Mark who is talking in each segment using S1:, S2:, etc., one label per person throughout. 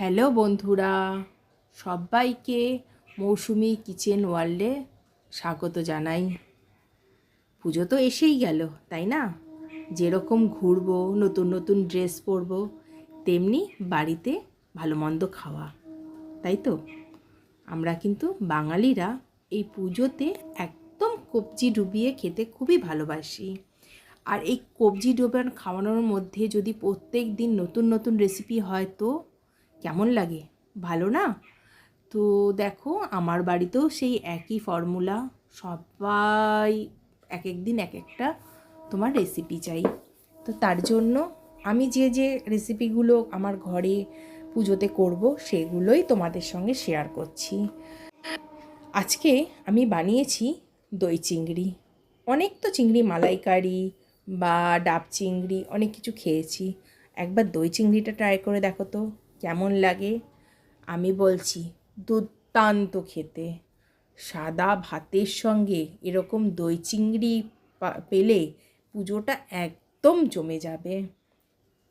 S1: Hello বন্ধুরা, সবাইকে মৌসুমি kitchen ওয়ার্ল্ডে স্বাগত জানাই। পুজো তো এসেই গেল, তাই না? যেরকম ঘুরবো, নতুন নতুন ড্রেস পরবো, তেমনি বাড়িতে ভালো মন্দ খাওয়া, তাই তো? আমরা কিন্তু বাঙালিরা এই পুজোতে একদম কবজি ডুবিয়ে খেতে খুবই ভালোবাসি। আর এই কবজি ডোবান খাওয়ানোর মধ্যে যদি প্রত্যেক দিন নতুন নতুন রেসিপি হয় তো কেমন লাগে? ভালো না? তো দেখো, আমার বাড়িতেও সেই একই ফর্মুলা সবাই এক এক দিন এক একটা তোমার রেসিপি চাই। তো তার জন্য আমি যে যে রেসিপিগুলো আমার ঘরে পুজোতে করব, সেগুলোই তোমাদের সঙ্গে শেয়ার করছি। আজকে আমি বানিয়েছি দই চিংড়ি। অনেক তো চিংড়ি মালাইকারি বা ডাব চিংড়ি, অনেক কিছু খেয়েছি। একবার দই চিংড়িটা ট্রাই করে দেখো তো। কেমন লাগে? আমি বলছি, দুর্দান্ত খেতে। সাদা ভাতের সঙ্গে এরকম দই চিংড়ি পেলে পুজোটা একদম জমে যাবে।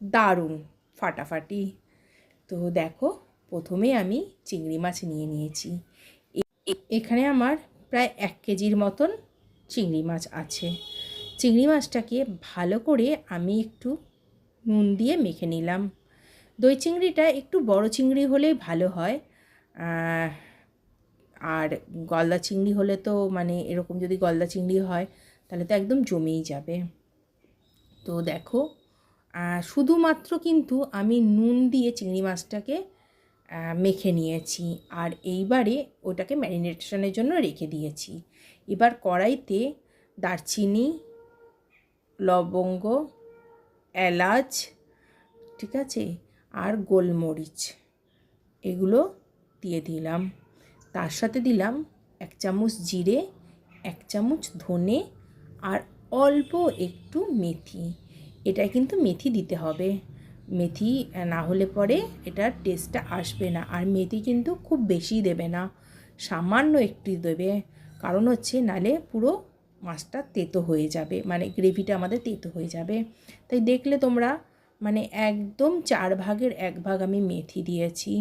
S1: দারুণ, ফাটাফাটি। তো দেখো, প্রথমে আমি চিংড়ি মাছ নিয়ে নিয়েছি। এখানে আমার প্রায় এক কেজির মতন চিংড়ি মাছ আছে। চিংড়ি মাছটাকে ভালো করে আমি একটু নুন দিয়ে মেখে নিলাম। দই চিংড়িটা একটু বড় চিংড়ি হলেই ভালো হয়। আর গলদা চিংড়ি হলে তো মানে এরকম যদি গলদা চিংড়ি হয়, তাহলে তো একদম জমেই যাবে। তো দেখো শুধুমাত্র কিন্তু আমি নুন দিয়ে চিংড়ি মাছটাকে মেখে নিয়েছি আর এইবারে ওটাকে ম্যারিনেশনের জন্য রেখে দিয়েছি। এবার কড়াইতে দারচিনি, লবঙ্গ, এলাচ, ঠিক আছে? আর গোলমরিচ। এগুলো দিয়ে দিলাম। তার সাথে দিলাম এক চামচ জিরে, এক চামচ ধনে আর অল্প একটু মেথি। এটা কিন্তু মেথি দিতে হবে। মেথি না হলে পরে এটার টেস্টটা আসবে না আর মেথি কিন্তু খুব বেশি দেবে না, সামান্য একটু দেবে। কারণ হচ্ছে নালে পুরো মাছটা তেতো হয়ে যাবে মানে গ্রেভিটা আমাদের তেতো হয়ে যাবে। তাই দেখলে তোমরা মানে একদম চার ভাগের এক ভাগ আমি মেথি দিয়েছি।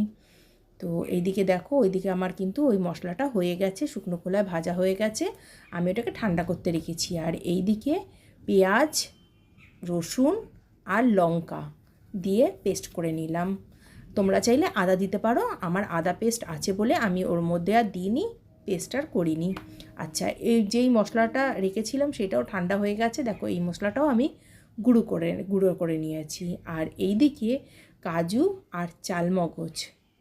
S1: তো এইদিকে দেখো, ওইদিকে আমার কিন্তু ওই মশলাটা হয়ে গেছে, শুকনো খোলায় ভাজা হয়ে গেছে। আমি ওটাকে ঠান্ডা করতে রেখেছি। আর এইদিকে পেঁয়াজ, রসুন আর লঙ্কা দিয়ে পেস্ট করে নিলাম। তোমরা চাইলে আদা দিতে পারো, আমার আদা পেস্ট আছে বলে আমি ওর মধ্যে আর দিইনি, পেস্ট আর করিনি। আচ্ছা এই যেই মশলাটা রেখেছিলাম সেটাও ঠান্ডা হয়ে গেছে। দেখো, এই মশলাটাও আমি গুঁড়ো করে গুঁড়ো করে নিয়েছি। আর এই দিকে কাজু আর চালমগজ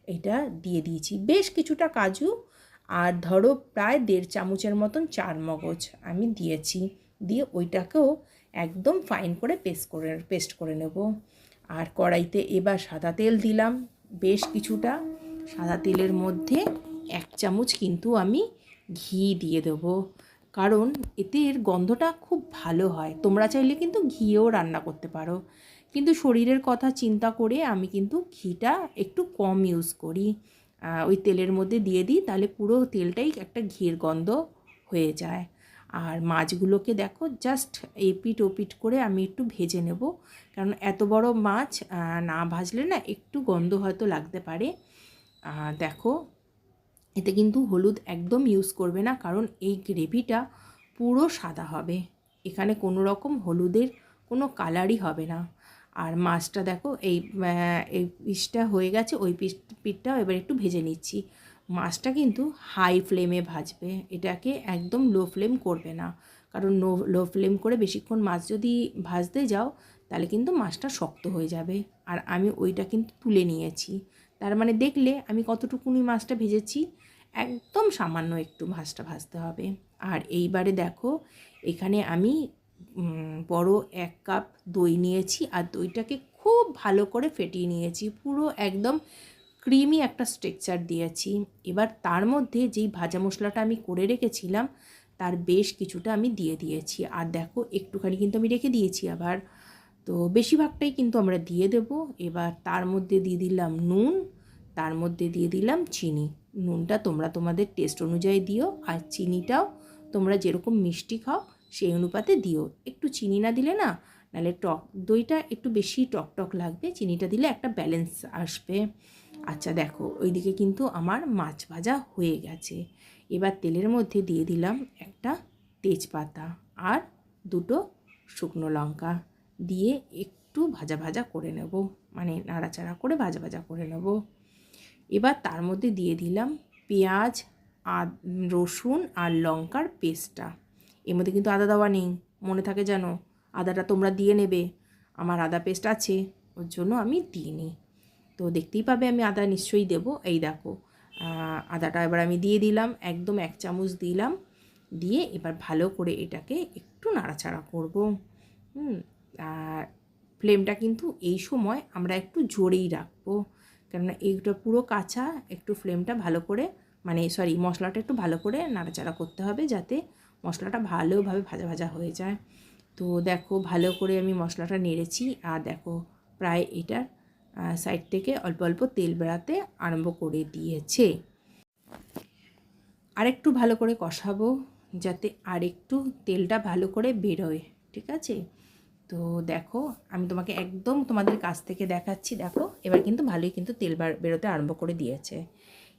S1: এটা দিয়ে দিয়েছি। বেশ কিছুটা কাজু আর ধরো প্রায় দেড় চামচের মতন চার মগজ আমি দিয়েছি। দিয়ে ওইটাকেও একদম ফাইন করে পেস্ট করে পেস্ট করে নেব। আর কড়াইতে এবার সাদা তেল দিলাম, বেশ কিছুটা। সাদা তেলের মধ্যে এক চামচ কিন্তু আমি ঘি দিয়ে দেবো। কারণ এতে এর গন্ধটা খুব ভালো হয়। তোমরা চাইলে কিন্তু ঘিয়েও রান্না করতে পারো। কিন্তু শরীরের কথা চিন্তা করে আমি কিন্তু ঘিটা একটু কম ইউজ করি। ওই তেলের মধ্যে দিয়ে দিই, তাহলে পুরো তেলটাই একটা ঘির গন্ধ হয়ে যায়। আর মাছগুলোকে দেখো জাস্ট এপিট ওপিট করে আমি একটু ভেজে নেব। কারণ এত বড় মাছ না ভাজলে না একটু গন্ধ হয়তো লাগতে পারে। দেখো এতে কিন্তু হলুদ একদম ইউজ করবে না, কারণ এই গ্রেভিটা পুরো সাদা হবে। এখানে কোনো রকম হলুদের কোনো কালারই হবে না। আর মাছটা দেখো, এই এই পিসটা হয়ে গেছে, ওই পিস পিঠটাও এবার একটু ভেজে নিচ্ছি। মাছটা কিন্তু হাই ফ্লেমে ভাজবে। এটাকে একদম লো ফ্লেম করবে না। কারণ নো লো ফ্লেম করে বেশিক্ষণ মাছ যদি ভাজতে যাও, তাহলে কিন্তু মাছটা শক্ত হয়ে যাবে। আর আমি ওইটা কিন্তু তুলে নিয়েছি। তার মানে দেখলে আমি কতটুকুনি মাছটা ভেজেছি একদম সামান্য একটু ভাজটা ভাজতে হবে। আর এইবারে দেখো, এখানে আমি বড় এক কাপ দই নিয়েছি আর দইটাকে খুব ভালো করে ফেটিয়ে নিয়েছি। পুরো একদম ক্রিমি একটা স্ট্রেকচার দিয়েছি। এবার তার মধ্যে যেই ভাজা মশলাটা আমি করে রেখেছিলাম, তার বেশ কিছুটা আমি দিয়ে দিয়েছি। আর দেখো, একটুখানি কিন্তু আমি রেখে দিয়েছি আবার। তো বেশিরভাগটাই কিন্তু আমরা দিয়ে দেব। এবার তার মধ্যে দিয়ে দিলাম নুন, তার মধ্যে দিয়ে দিলাম চিনি। নুনটা তোমরা তোমাদের টেস্ট অনুযায়ী দিও আর চিনিটাও তোমরা যেরকম মিষ্টি খাও সেই অনুপাতে দিও। একটু চিনি না দিলে না, নাহলে টক, দইটা একটু বেশি টক টক লাগবে, চিনিটা দিলে একটা ব্যালেন্স আসবে। আচ্ছা দেখো, ওইদিকে কিন্তু আমার মাছ ভাজা হয়ে গেছে। এবার তেলের মধ্যে দিয়ে দিলাম একটা তেজপাতা আর দুটো শুকনো লঙ্কা দিয়ে একটু ভাজা ভাজা করে নেব। মানে নাড়াচাড়া করে ভাজা ভাজা করে নেব। এবার তার মধ্যে দিয়ে দিলাম পেঁয়াজ, আদ, রসুন আর লঙ্কার পেস্টটা। এর মধ্যে কিন্তু আদা দেওয়া নেই, মনে থাকে যেন আদাটা তোমরা দিয়ে নেবে, আমার আদা পেস্ট আছে, ওর জন্য আমি দিইনি তো দেখতেই পাবে আমি আদা নিশ্চয়ই দেবো, এই দেখো আদাটা এবার আমি দিয়ে দিলাম, একদম এক চামচ দিলাম, দিয়ে এবার ভালো করে এটাকে একটু নাড়াচাড়া করব। হুম, আর ফ্লেমটা কিন্তু এই সময় আমরা একটু জোরেই রাখব। কেননা এইটা পুরো কাঁচা, একটু ফ্লেমটা ভালো করে মানে সরি মশলাটা একটু ভালো করে নাড়াচাড়া করতে হবে যাতে মশলাটা ভালোভাবে ভাজা ভাজা হয়ে যায়। তো দেখো, ভালো করে আমি মশলাটা নেড়েছি আর দেখো, প্রায় এটার সাইড থেকে অল্প অল্প তেল বেড়াতে আরম্ভ করে দিয়েছে। আরেকটু ভালো করে কষাবো যাতে আরেকটু তেলটা ভালো করে বেরোয়, ঠিক আছে? তো দেখো, আমি তোমাকে একদম তোমাদের কাছ থেকে দেখাচ্ছি, দেখো। এবার কিন্তু ভালোই কিন্তু তেল বেরোতে আরম্ভ করে দিয়েছে।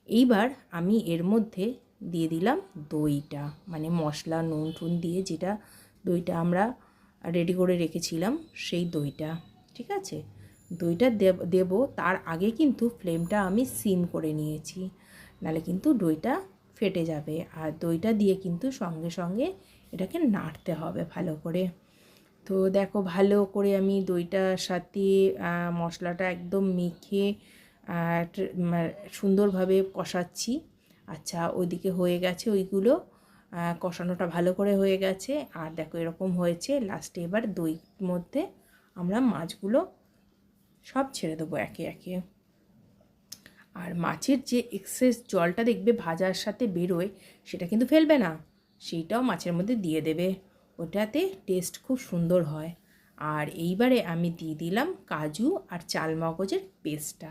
S1: এইবার আমি এর মধ্যে দিয়ে দিলাম দইটা মানে মশলা, নুন টুন দিয়ে যেটা দইটা আমরা রেডি করে রেখেছিলাম, সেই দইটা, ঠিক আছে? দইটা দেব তার আগে কিন্তু ফ্লেমটা আমি সিম করে নিয়েছি নাহলে কিন্তু দইটা ফেটে যাবে। আর দইটা দিয়ে কিন্তু সঙ্গে সঙ্গে এটাকে নাড়তে হবে ভালো করে। তো দেখো ভালো করে আমি দইটার সাথে মশলাটা একদম মেখে সুন্দরভাবে কষাচ্ছি। আচ্ছা ওইদিকে হয়ে গেছে ওইগুলো কষানোটা ভালো করে হয়ে গেছে। আর দেখো এরকম হয়েছে, লাস্টে এবার দই মধ্যে আমরা মাছগুলো সব ছেড়ে দেবো একে একে। আর মাছের যে এক্সেস জলটা দেখবে ভাজার সাথে বেরোয়, সেটা কিন্তু ফেলবে না, সেইটাও মাছের মধ্যে দিয়ে দেবে। ওটাতে টেস্ট খুব সুন্দর হয়। আর এইবারে আমি দিয়ে দিলাম কাজু আর চাল মগজের পেস্টটা।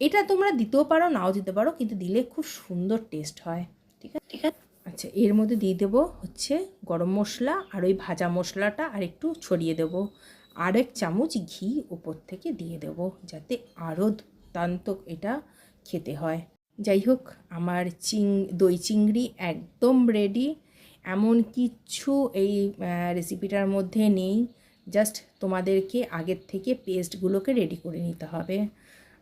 S1: এটা তোমরা দিতেও পারো নাও দিতে পারো কিন্তু দিলে খুব সুন্দর টেস্ট হয়। ঠিক আছে? ঠিক আছে। আচ্ছা এর মধ্যে দিয়ে দেবো হচ্ছে গরম মশলা আর ওই ভাজা মশলাটা আর একটু ছড়িয়ে দেবো। আর এক চামচ ঘি ওপর থেকে দিয়ে দেবো যাতে আরও দুর্দান্ত এটা খেতে হয়। যাই হোক আমার চিং দই চিংড়ি একদম রেডি এমন কিচ্ছু এই রেসিপিটার মধ্যে নেই। জাস্ট তোমাদেরকে আগের থেকে পেস্টগুলোকে রেডি করে নিতে হবে।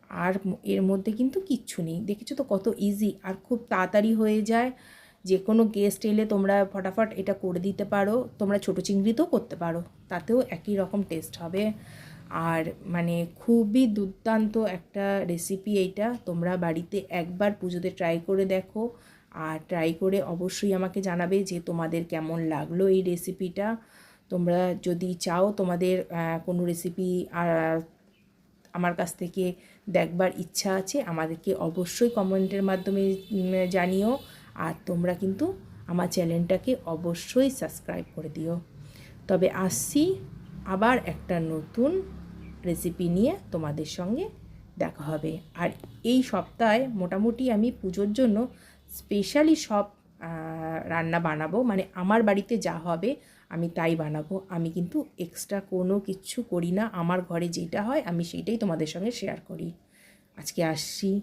S1: আর এর মধ্যে কিন্তু কিচ্ছু নেই। দেখেছ তো কত ইজি আর খুব তাড়াতাড়ি হয়ে যায়। যে কোনো গেস্ট এলে তোমরা ফটাফট এটা করে দিতে পারো। তোমরা ছোটো চিংড়িতেও করতে পারো। তাতেও একই রকম টেস্ট হবে। আর মানে খুবই দুর্দান্ত একটা রেসিপি এইটা। তোমরা বাড়িতে একবার পুজোতে ট্রাই করে দেখো। আর ট্রাই করে অবশ্যই আমাকে জানাবে যে তোমাদের কেমন লাগল এই রেসিপিটা তোমরা যদি চাও তোমাদের কোনো রেসিপি আমার কাছ থেকে দেখবার ইচ্ছা আছে, আমাদেরকে অবশ্যই কমেন্টের মাধ্যমে জানিও। আর তোমরা কিন্তু আমার চ্যানেলটাকে অবশ্যই সাবস্ক্রাইব করে দিও। তবে আসছি আবার একটা নতুন রেসিপি নিয়ে তোমাদের সঙ্গে দেখা হবে। আর এই সপ্তাহে মোটামুটি আমি পুজোর জন্য স্পেশালি সব রান্না বানাবো। মানে আমার বাড়িতে যা হবে আমি তাই বানাবো। আমি কিন্তু এক্সট্রা কোনো কিছু করি না। আমার ঘরে যেটা হয় আমি সেটাই তোমাদের সঙ্গে শেয়ার করি। আজকে আসছি।